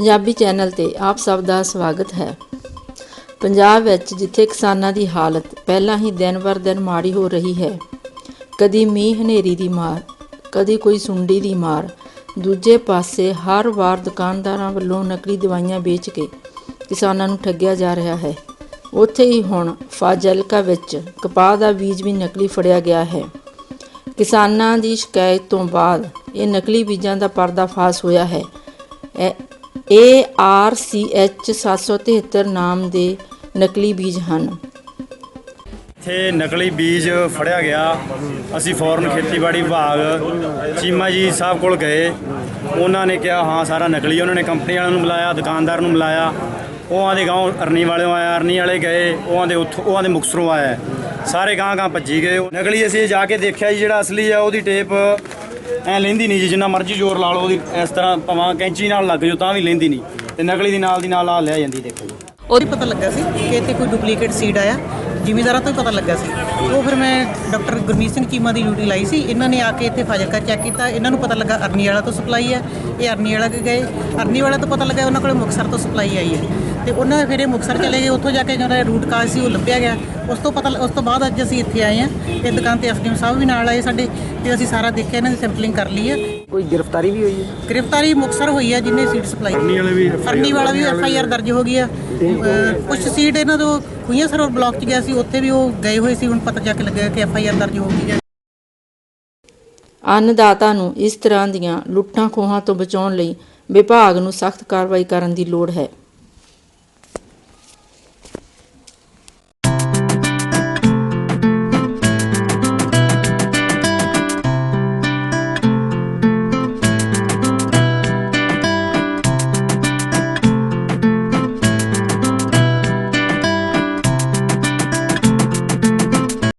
Punjabi channel ਤੇ ਆਪ ਸਭ ਦਾ ਸਵਾਗਤ ਹੈ। ਪੰਜਾਬ ਵਿੱਚ ਜਿੱਥੇ ਕਿਸਾਨਾਂ ਦੀ ਹਾਲਤ ਪਹਿਲਾਂ ਹੀ ਦਿਨ ਬਰ ਦਿਨ ਮਾੜੀ ਹੋ ਰਹੀ ਹੈ, ਕਦੀ ਮੀਂਹ ਹਨੇਰੀ ਦੀ ਮਾਰ, ਕਦੀ ਕੋਈ ਸੁੰਡੀ ਦੀ ਮਾਰ, ਦੂਜੇ ਪਾਸੇ ਹਰ ਵਾਰ ਦੁਕਾਨਦਾਰਾਂ ਵੱਲੋਂ ਨਕਲੀ ਦਵਾਈਆਂ ਵੇਚ ਕੇ ਕਿਸਾਨਾਂ ਨੂੰ ਠੱਗਿਆ ਜਾ ਰਿਹਾ ਹੈ। ਉੱਥੇ ਹੀ ਹੁਣ ਫਾਜ਼ਿਲਕਾ ਵਿੱਚ ਕਪਾਹ ਦਾ ਬੀਜ ਵੀ ਨਕਲੀ ਫੜਿਆ ਗਿਆ ਹੈ। ਕਿਸਾਨਾਂ ਦੀ ਸ਼ਿਕਾਇਤ ਤੋਂ ਬਾਅਦ ਇਹ ਨਕਲੀ ਬੀਜਾਂ ਦਾ ਪਰਦਾਫਾਸ਼ ਹੋਇਆ ਹੈ। ਇਹ ARCH 773 ਨਾਮ ਦੇ ਨਕਲੀ ਬੀਜ ਹਨ। ਇੱਥੇ ਨਕਲੀ ਬੀਜ ਫੜਿਆ ਗਿਆ। ਅਸੀਂ ਫੌਰਨ ਖੇਤੀਬਾੜੀ ਵਿਭਾਗ, ਚੀਮਾ ਜੀ ਸਾਹਿਬ ਕੋਲ ਗਏ। ਉਹਨਾਂ ਨੇ ਕਿਹਾ, ਹਾਂ, ਸਾਰਾ ਨਕਲੀ ਉਹਨਾਂ ਨੇ ਕੰਪਨੀ ਵਾਲਿਆਂ ਨੂੰ ਬੁਲਾਇਆ, ਦੁਕਾਨਦਾਰ ਨੂੰ ਬੁਲਾਇਆ। ਉਹ ਦੇ ਗਾਉਂ ਅਰਨੀ ਵਾਲਿਓਂ ਆਇਆ, ਅਰਨੀ ਵਾਲੇ ਗਏ। ਉਹ ਦੇ ਉੱਥੋਂ, ਉਹ ਦੇ ਮੁਕਸਰੋਂ ਆਇਆ। ਸਾਰੇ ਗਾਂ ਗਾਂ ਭੱਜੀ ਗਏ। ਨਕਲੀ ਅਸੀਂ ਜਾ ਕੇ ਦੇਖਿਆ ਜੀ, ਜਿਹੜਾ ਅਸਲੀ ਆ, ਉਹਦੀ ਟੇਪ ਐ ਲੈਂਦੀ ਨਹੀਂ ਜੀ, ਜਿੰਨਾ ਮਰਜ਼ੀ ਜ਼ੋਰ ਲਾ ਲਓ, ਉਹਦੀ ਇਸ ਤਰ੍ਹਾਂ ਭਾਵੇਂ ਕੈਂਚੀ ਨਾਲ ਲੱਗ ਜਾਓ, ਤਾਂ ਵੀ ਲੈਂਦੀ ਨਹੀਂ। ਤੇ ਨਕਲੀ ਦੀ ਨਾਲ ਦੀ ਨਾਲ ਆ ਲਿਆ ਜਾਂਦੀ, ਦੇਖੋ ਜੀ। ਉਹਦੀ ਪਤਾ ਲੱਗਾ ਸੀ ਕਿ ਇੱਥੇ ਕੋਈ ਡੁਪਲੀਕੇਟ ਸੀਡ ਆਇਆ। ਜ਼ਿਮੀਂਦਾਰਾਂ ਤੋਂ ਹੀ ਪਤਾ ਲੱਗਾ ਸੀ। ਉਹ ਫਿਰ ਮੈਂ ਡਾਕਟਰ ਗੁਰਮੀਤ ਸਿੰਘ ਚੀਮਾ ਦੀ ਡਿਊਟੀ ਲਾਈ ਸੀ। ਇਹਨਾਂ ਨੇ ਆ ਕੇ ਇੱਥੇ ਫਾਜ਼ਿਲਕਾ ਚੈੱਕ ਕੀਤਾ। ਇਹਨਾਂ ਨੂੰ ਪਤਾ ਲੱਗਾ ਅਰਨੀ ਵਾਲਾ ਤੋਂ ਸਪਲਾਈ ਹੈ ਇਹ ਅਰਨੀ ਵਾਲਾ ਗਏ। ਅਰਨੀ ਵਾਲਾ ਤੋਂ ਪਤਾ ਲੱਗਾ ਉਹਨਾਂ ਕੋਲ ਮੁਕਸਰ ਤੋਂ ਸਪਲਾਈ ਆਈ ਹੈ। ਤੇ ਉਹਨਾਂ ਫਿਰ ਇਹ ਮੁਕਸਰ ਚਲੇ ਗਏ। ਉੱਥੋਂ ਜਾ ਕੇ ਜਿਹੜਾ ਰੂਟ ਕਾਜ਼ ਸੀ ਉਹ ਲੱਭਿਆ ਗਿਆ। ਉਸ ਤੋਂ ਪਤਾ ਉਸ ਤੋਂ ਬਾਅਦ ਅੱਜ ਅਸੀਂ ਇੱਥੇ ਆਏ ਹਾਂ ਇਹ ਦੁਕਾਨ ਤੇ ਐਸਡੀਐਮ ਸਾਹਿਬ ਵੀ ਨਾਲ ਆਏ ਸਾਡੇ ਤੇ ਅਸੀਂ ਸਾਰਾ ਦੇਖਿਆ ਇਹਨਾਂ ਦੀ ਸੈਂਪਲਿੰਗ ਕਰ ਲਈ ਹੈ। ਕੋਈ ਗ੍ਰਿਫਤਾਰੀ ਵੀ ਹੋਈ ਹੈ? ਗ੍ਰਿਫਤਾਰੀ ਮੁਕਸਰ ਹੋਈ ਹੈ ਜਿੰਨੇ ਸੀਟ ਸਪਲਾਈ ਅਰਨੀ ਵਾਲਾ ਵੀ ਅਰਨੀ ਵਾਲਾ ਵੀ ਐਫ ਆਈ ਆਰ ਦਰਜ ਹੋ ਗਈ ਆ ਕੁਝ ਸੀਟ ਇਹਨਾਂ ਤੋਂ ਖੁਈਆਂ ਸਰੋਰ ਬਲਾਕ ਚ ਗਿਆ ਸੀ ਉੱਥੇ ਵੀ ਉਹ ਗਏ ਹੋਏ ਸੀ ਹੁਣ ਪਤਾ ਜਾ ਕੇ ਲੱਗਿਆ ਕਿ ਐਫ ਆਈ ਆਰ ਦਰਜ ਹੋ ਗਈ ਹੈ। ਅੰਨਦਾਤਾ ਨੂੰ ਇਸ ਤਰ੍ਹਾਂ ਦੀਆਂ ਲੁੱਟਾਂ ਖੋਹਾਂ ਤੋਂ ਬਚਾਉਣ ਲਈ ਵਿਭਾਗ ਨੂੰ ਸਖਤ ਕਾਰਵਾਈ ਕਰਨ ਦੀ ਲੋੜ ਹੈ।